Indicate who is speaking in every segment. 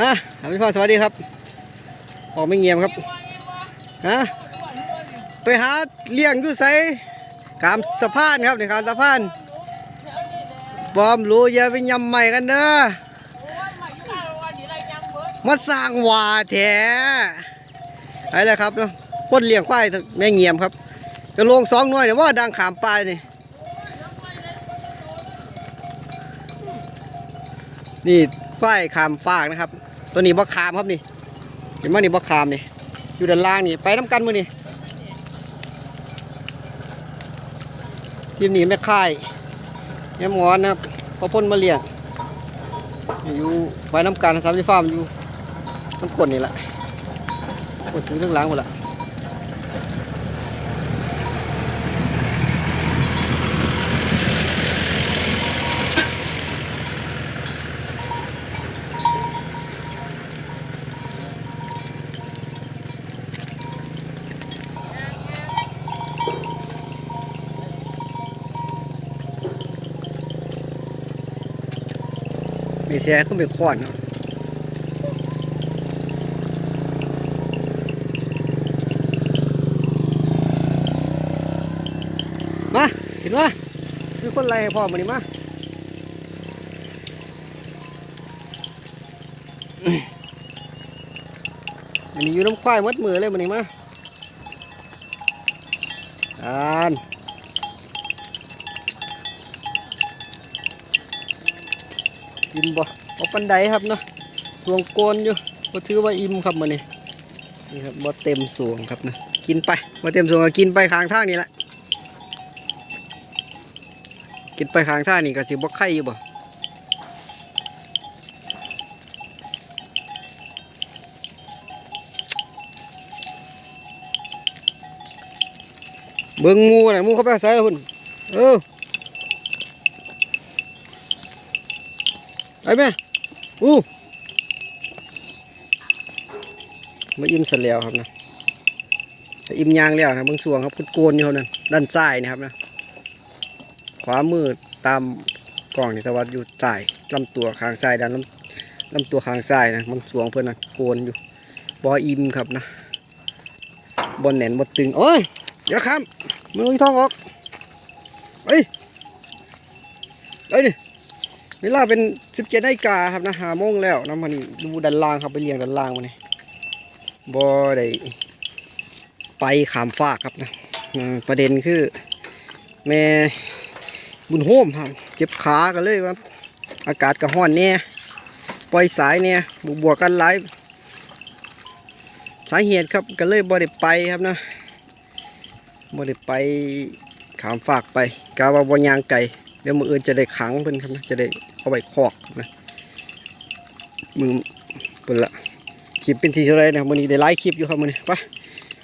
Speaker 1: ฮะท่านผู้ชมสวัสดีครับ ออกไม่เงียบครับ ฮะ ไปหาเลี้ยงอยู่ไสขามสะพานครับนี่ขามสะพานปลอมรู้อย่าไปยำใหม่กันเด้อมาสร้างว่าแท้ไปเลยครับเนาะคนเลี้ยงควายแม่เงียมครับจะลงสองน่วยเดี๋ยวว่าดังขามปลายนี่นี่ควายขามฟากนะครับ ตัวนี้บ่คามครับนี่เห็นไหมนี่บ่คามนี่ อยู่ด้านล่างนี่ ไปน้ำกันมือนี่ทีมนี้แม่ค่ายแม่หมอนนะครับพอพ่นมาเลี้ยงอยู่ไปน้ำกันสามสิฟาร์มอยู่น้ำกลนี่แหละกดถึงเรื่องล้างหมดละ มีแซ่ขึ้นไปขวานมาเห็นว่ามีคนไล่ให้พ่อมานี่มาอันนี้อยู่น้ำควายมัดมือเลยมันนี่มาอ่าน กินบ่เอาปันไดครับเนาะสวงโกนอยู่ก็ถือว่าอิ่มครับมันนี่นี่ครับบ่เต็มสวงครับนะกินไปบ่เต็มสวงก็กินไปข้างทางนี่แหละกินไปข้างทางนี่ก็สิบ่ไข่อยู่บ่เบิ่งงูน่ะงูเข้าไปใส่แล้วพุ่นเออ ไปแม่อู้มาอิ่มเสร็จแล้วครับนะแต่อิ่มยางแล้วนะบิ่งสวงครับคุณโกนอยู่นั่นด้านซ้ายนะครับนะขวามือตามกล่องนี่แต่ว่าอยู่ใต้ลำตัวข้างซ้ายด้านลำลำตัวข้างซ้ายนะมันสวงเพื่อนนะโกนอยู่บออิ่มครับนะบอลแหนนบอตึงโอ้ยอย่าข้ามมือท้องออกเอ้ยเอ้ยดิ เวลาเป็นสิบเจ็ดนาฬิกาครับนะหาโมงแล้วนะมันดูด้านล่างครับไปเลี้ยงด้านล่างมาเนี่ยบ่ได้ไปขามฟากครับนะประเด็นคือ แม่บุญโฮมครับเจ็บขากันเลยว่าอากาศกระห้อนเนี่ยปล่อยสายเนี่ยบวกบวกันหลายสาเหตุครับก็เลยบ่ได้ไปครับนะบ่ได้ไปขามฟากไปกาวาบ่ยางไก่เดี๋ยวมืออื่นจะได้ขังเพิ่นครับนะจะได้ เอาไปคอกนะมือเพิ่นละคลิปเป็นทีเท่าไรนะมื้อนี้ได้ไลฟ์คลิปอยู่ครับมื้อนี้ไป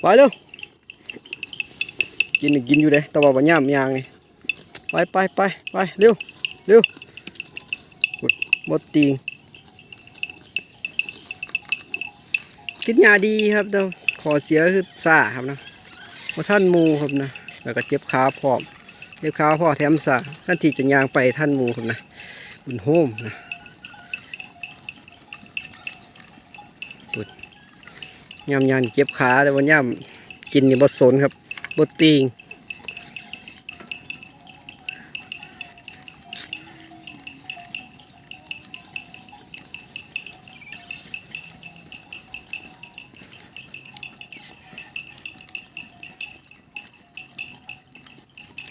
Speaker 1: ไปเร็วกินกินอยู่เด้แต่ว่าบ่ย่ำยางนี่ไปไปไปไปเร็วเร็วกดบดตีงกินยาดีครับแต่ขอเสียคือซ่าครับนะบ่ท่านมูครับนะแล้วก็เจ็บขาพร้อมเรียบขาพ่อแถมสาท่านที่จะยางไปท่านมูครับนะ บุญโฮมนะตุดย่ำยานเจ็บขาแต่วันย่ำกินนี่บดสนครับบดตีง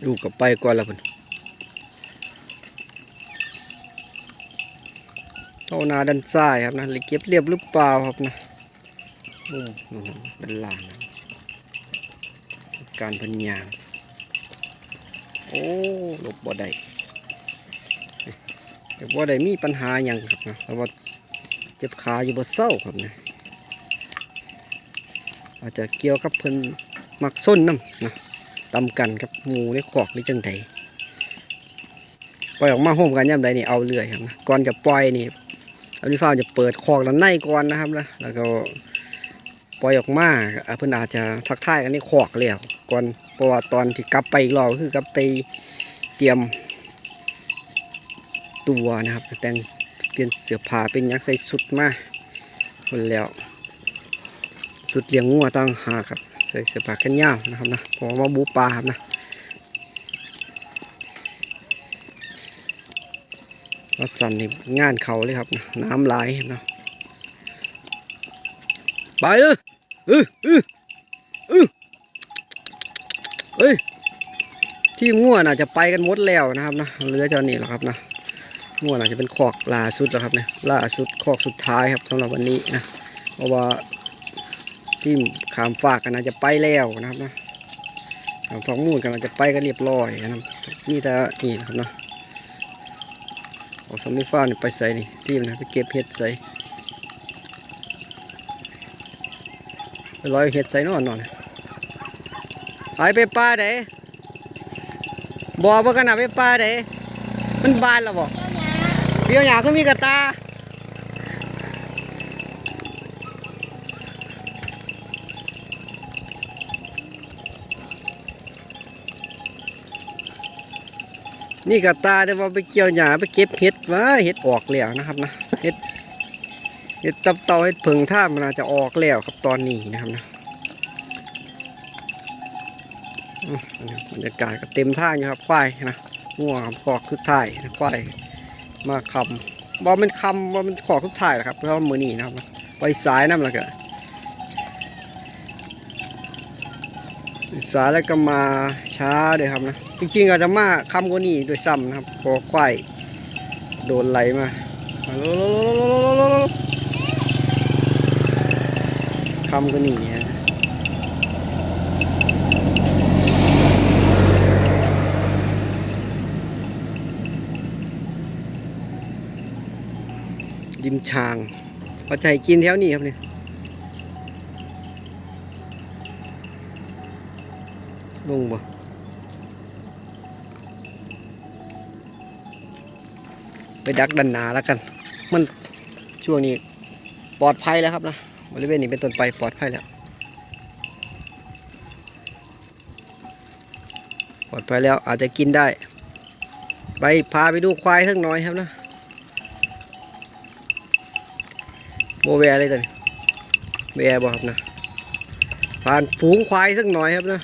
Speaker 1: ลูกกับไปก่อนล้วพุ่น เท่านาด้านซ้ายครับนะเลยเก็บเรียบหรือเปล่าครับนะอืมอืมด้านล่างนะการพันยาง โอ้ลบบ่ได้แต่บ่ได้มีปัญหาอย่างครับนะแต่ว่าเจ็บขาอยู่บ่เศร้าครับนะอาจจะเกี่ยวกับเพิ่นมักส้นน้ำนะตำกันครับหมูในขอกหรือจังใดปล่อยออกมาโฮมกันย่ำใดนี่เอาเรื่อยครับนะก่อนจะปล่อยนี่ อันนี้ฟ้าจะเปิดคอกด้านในก่อนนะครับนะแล้วก็ปล่อยออกมาเพิ่อนอาจจะทักทายกันในคอกแล้วก่อนเพราะว่าตอนที่กลับไปอีกรอบคือกลับไปเตรียมตัวนะครับ แต่งเตรียมเสื้อผ้าเป็นยักใส่สุดมาคนแล้วสุดเลี้ยงงัวตั้งหากครับ ใส่เสื้อผ้าแขนยาวนะครับนะเพอมาบูปลาครับนะ วัดสันนี่งานเขาเลยครับ น้ำไหลนะไปเลยเออเออเออเฮ้ยที่งัวน่าจะไปกันหมดแล้วนะครับนะเหลือเจ้านี่แหละครับนะงัวน่าจะเป็นคอกล่าสุดแล้วครับเนี่ยล่าสุดคอกสุดท้ายครับสำหรับวันนี้นะเพราะว่าที่ขามฝากกันอาจจะไปแล้วนะครับนะขามฝากมูนกันอาจจะไปกันเรียบร้อยนะครับนี่แต่นี่นะครับเนาะ ออกสำนีฟ้านี่ไปใส่นี่ที่มันนะไปเก็บเห็ดใส่ไปร้อยเห็ดใส่นอนนอนไปไปป้าเด้บอกว่ากันนะไปป้าเด้มันบานแล้วบอกเดี๋ยวหยาก็มีกระตา นี่กระตาแต่ว่าไปเกี่ยวหญ้าไปเก็บเห็ดว่าเห็ดออกแล้วนะครับนะเห็ดเห็ดตับเต่าเห็ดเพิงท่ามันอาจจะออกแล้วครับตอนนี้นะครับนะบรรยากาศก็เต็มท่าอยู่ครับควายนะง่วงขอกคือถ่ายควายมาคำบอมันคำบอมันขอกคือถ่ายแหละครับเพราะมือนีนะครับไปสายน้ำและกัน สาแล้วก็มาช้าเลยครับนะจริงๆอาจจะมาคำกว่านี้โดยซ้ำนะครับพอควาโดนไหลมาคำกว่านี้นะริมชางพอใจกินแถวนี้ครับเนี่ย ลงบ่ไปดักดันหนาแล้วกัน มันช่วงนี้ปลอดภัยแล้วครับนะบริเวณนี้เป็นต้นไปปลอดภัยแล้ว ปลอดภัยแล้วอาจจะกินได้ ไปพาไปดูควายสักหน่อยครับนะโบแวร์เลยตอนแวร์บ่ครับนะผ่านฝูงควายสักหน่อยครับนะ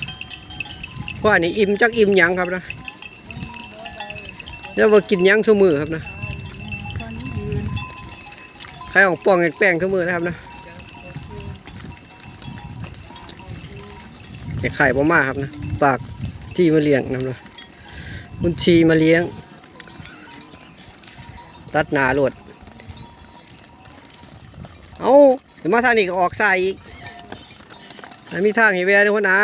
Speaker 1: ควายนี่อิ่มจักอิ่มหยังครับนะแล้วว่ากินหยังสมือครับนะใครของป้องแป้งขึ้นมือนะครับนะไอ้ไข่บ่มาครับนะปากที่มาเลี้ยงนำเลยมุนชีมาเลี้ยง ตัดหนาโหลดเอาเดี๋ยวมาทางนี้ก็ออกใสายอีกมีทางเห็นแวร์ด้วยคนนะ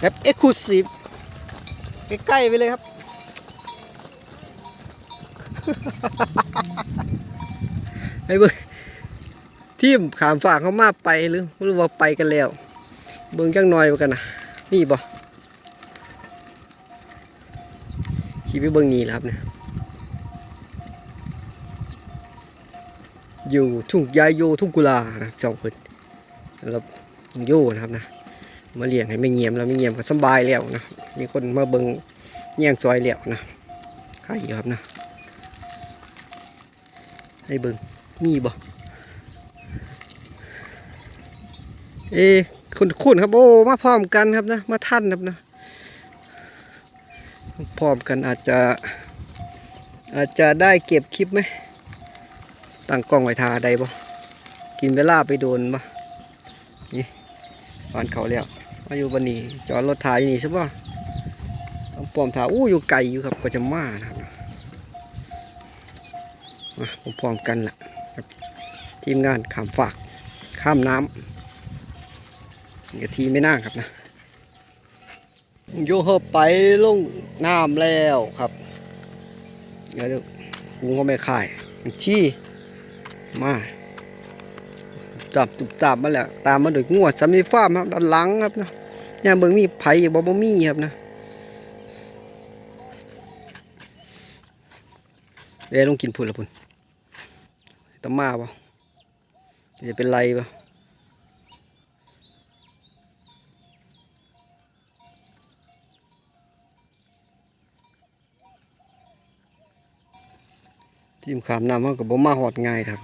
Speaker 1: แบบเอ็กซ์คลูซีฟใกล้ๆไปเลยครับ ไอ้เบิ้งทีมขามฝากเขามาไปหรือหรือว่าไปกันแล้ว เบิ้งจังหน่อยว่ากันนะนี่บ่ขี่ไปเบิ้งนี่แหละครับเนี่ยอยู่ทุ่งยายโยทุ่งกุลานะสองคนแล้วโยนะครับนะ มาเลี้ยงให้ไม่เงียบแล้วไม่เงียบก็สบายแล้วนะมีคนมาเบิ้งแย่งซอยแล้วนะใครอยู่ครับนะให้เบิ่งมีบ่เอะคุณคุณครับโอ้มาพร้อมกันครับนะมาท่านครับนะพร้อมกันอาจจะ อาจจะได้เก็บคลิปไหมตั้งกล้องไว้ทาใดบ่กินเวลาไปโดนบ่นี่ฟานเขาแล้ว มาอยู่บันนี้ จอดรถถ่ายนี่ใช่ป่ะต้องปอมถ่ายอู้อยู่ไกลอยู่ครับก็จะมานะครับมาพร้อมกันแหละครับทีมงานข้ามฝากข้ามน้ำนี่ก็ทีไม่น่าครับนะโยเฮไปลงน้ำแล้วครับเดี๋ยวลุงก็ไม่ขายชี้มา จับตุบตับมาแล้วตามมาโดยงวดสามีฟ้ามครับด้านหลังครับนะเนี่ยเบิ่งมีไผ่บ่บ่มีครับนะเดี๋ยวลงกินพุ่นละพุ่นตะมาป่จะเป็นไรป่ทีมขามน้ำเขาก็บ่มาหอดง่ายครับ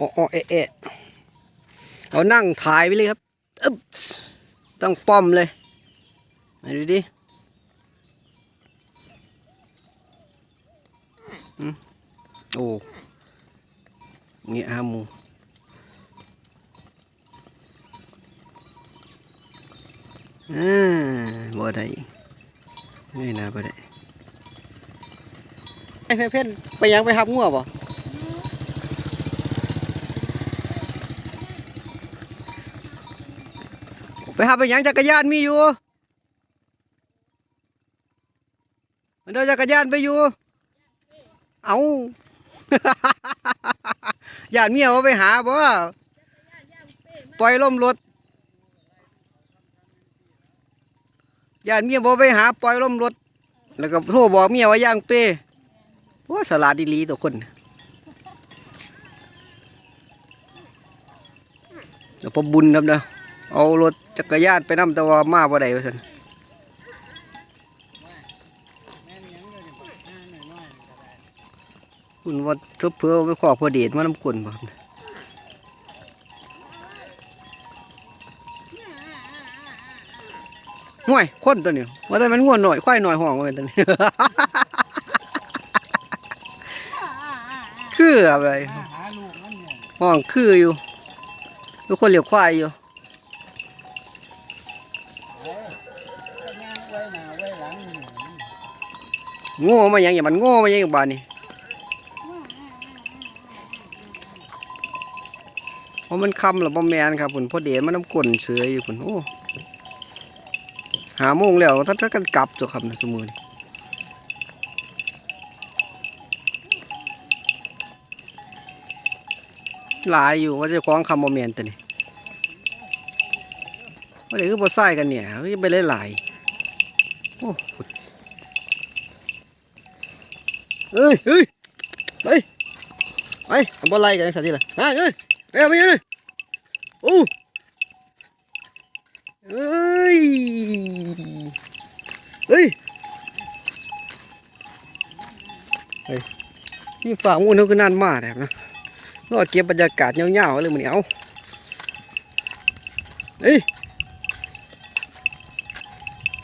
Speaker 1: อ้อเอะเอะเอานั่งถ่ายไปเลยครับอึ๊บต้องป้อมเลยไหนดูดิอืมโอ้เงี้ยฮามูอ่าบ่ได้ไม่น่าบ่ได้ไอ้เพื่อนไปยังไปหับงัวบ่ไป หับไปยังจักรยานมีอยู่มันเดินจักรยานไปอยู่ เอาญาติเมียว่าไปหาบ่ปล่อยล่มรถญาติเมียบอไปหาปล่อยลมรถ แล้วก็โทรบอกเมียว่าย่างเป้ว่าสลาดดีลีตัวคนเดี๋ยวพอบุญครับเนาะ เอารถจักรยานไปนำแต่ว่ามาบ่ได้ว่าซั่นคุณว่าทบเพื่อไปขอพอเดชมาน้ำกลนบ่ห่วยคนตัวนี้ว่าแต่มันง่วนหน่อยควายหน่อยห้องว่าเป็นตัวนี้คืออะไร
Speaker 2: หาลูกมันเนี่ย
Speaker 1: ห้องคืออยู่ทุกคนเหลียวควายอยู่
Speaker 2: ง่
Speaker 1: มาอย่างอย่างมันโง่มาอย่างอย่างบ้านนี่เพราะมันคำหรือบ่แมนครับผุนพอเดชมันน้ำกลนเสืออยู่ผุนโอ้หาโมงแล้วท่านท่านกันกลับตัวครับนะสมุนหลายอยู่ว่าจะคล้องคำบ่แมนตัวนี้ว่าเดี๋ยวคือบ่ใส่กันเนี่ยเฮ้ยไปหลายๆโอ้ เอ้ยเอ้ยไปไปบอลไล่กันสักทีละอะเอ้ยไปเอาไปเอาเลยโอ้เอ้ยเอ้ยเฮ้ยนี่ฝ่างูเขาก็นานมากแบบนะรอเก็บบรรยากาศเงาๆเลยมันเอาเอ้ย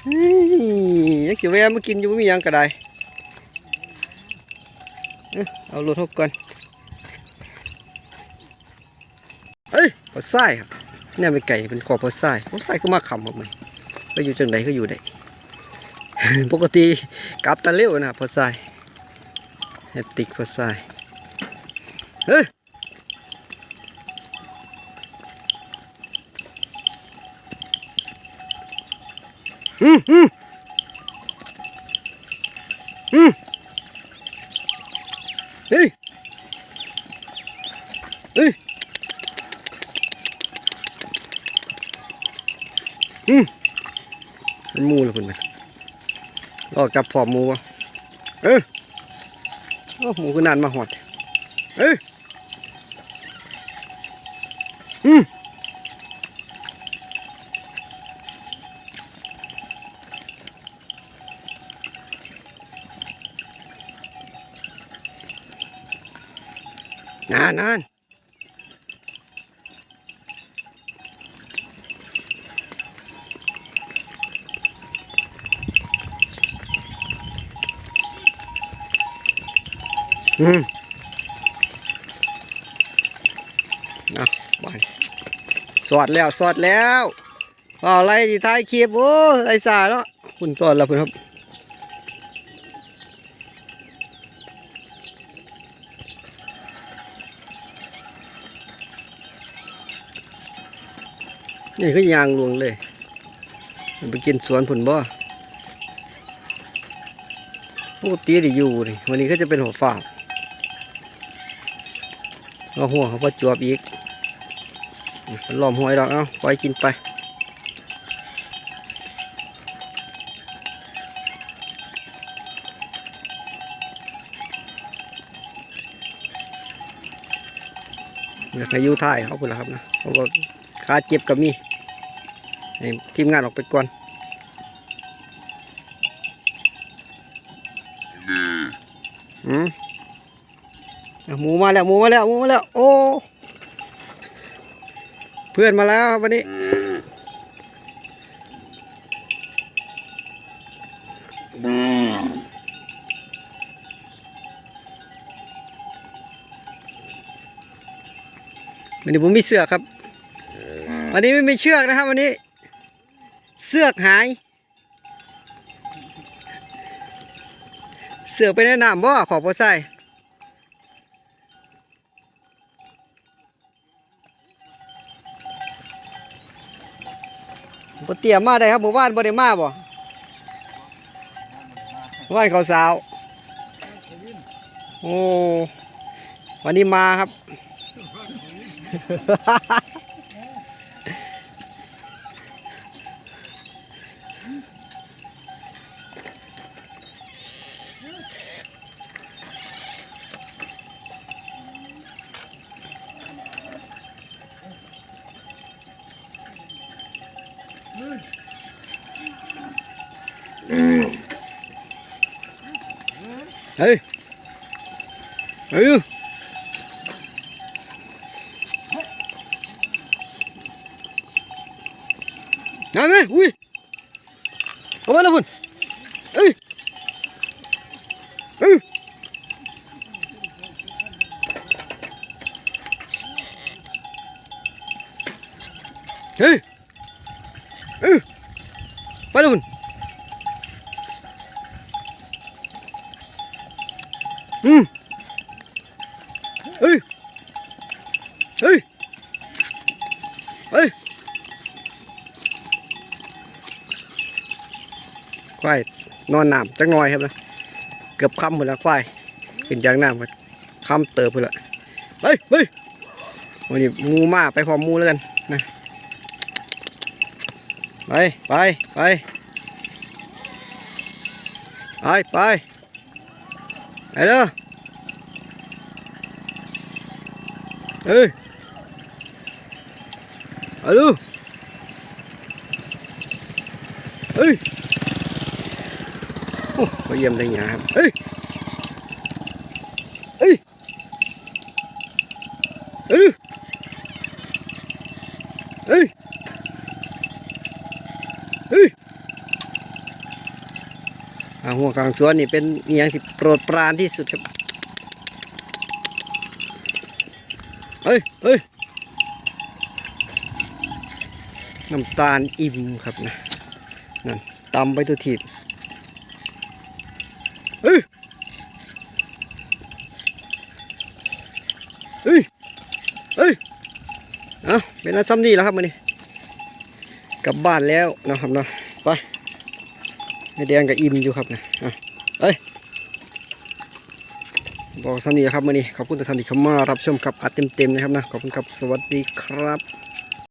Speaker 1: เฮ้ยยังเสียแวะมากินอยู่ไม่มียังก็ได้ เอารถทบก่อนเอ้ยปลาไส้ครับเนี่ยไม่ไก่เป็นขอบปลาไส้ปลาไส้ก็มาขำครับมันไปอยู่จังไหนก็อยู่ได้ปกติกลับตะเลี้ยวนะปลาไส้เฮติกปลาไส้เฮ้ยอืมอืมอืม เป็นหมูเลยคุณนะรอจับพอมหมูวะเออโอ้หมูก็นานมาหอด เอ้ยอืมนานนาน อืมเอาบานสอดแล้วสอดแล้วเอาอะไรที่ท้ายคลิปโอ้ไรสาแล้วคุณสอดแล้วคุณครับนี่คือยางลวงเลย ไปกินสวนผลบ่ปกติได้อยู่นี่วันนี้ก็จะเป็นหัวฝาก เอาหัวเขาก็จวบอีกมันล้อมหวยดอกเอาปล่อยกินไปอยากให้อยูท่ายเขาคุณละครับนะเขาก็ขาเจ็บก็มีให้ทีมงานออกไปก่อนอืมอะ หมูมาแล้วหมูมาแล้วหมูมาแล้ว โอ้เพื่อนมาแล้วครับวันนี้วันนี้ผมมีเสือกครับ วันนี้ไม่มีเชือกนะครับวันนี้ เสือกหาย เสือกไปแนะนำบ่ขอบพระไส้ บ่เตรียมมาได้ครับหมู่บ้านบ่ได้มาบ่หมู่บ้านเขาสาว โอ้ วันนี้มาครับ เฮ้ยเฮ้ยนั่นไงอุ้ยเอามาแล้วพุ่นเอืมเฮ้ย เฮ้ย เฮ้ยควายนอนน้ำจักหน่อยครับนะ เกือบค่ำหมดแล้วควายขึ้นจากน้ำก็ค่ำเติบไปละเฮ้ยเฮ้ยวันนี้มูมาไปพร้อมมูแล้วกันนะไปไปไปไปไป ไปเด้อเฮ้ยเอาดูเฮ้ย โอ้มาเยี่ยมได้ไงครับ เอ้ย เอ้ย เอ้ย เอ้ย เอ้ยอ่าหัว กลางสวนนี่เป็นอย่างที่โปรดปรานที่สุดครับเอ้ยเอ้ยน้ำตาลอิ่มครับนะนั่นตำไปตัวทีบเอ้ยเอ้ยเอ้ยเอาเป็นอะไรซ้ำนี่แล้วครับมันนี่กลับบ้านแล้วนะครับเนาะไป ไม่แดงกับอิ่มอยู่ครับนะอะเอ้ยบอกซ้ำนี่ครับมื่อนี้ขอบคุณทุกท่านที่เข้ามารับชมครับอัดเต็มๆนะครับนะขอบคุณครับสวัสดีครับ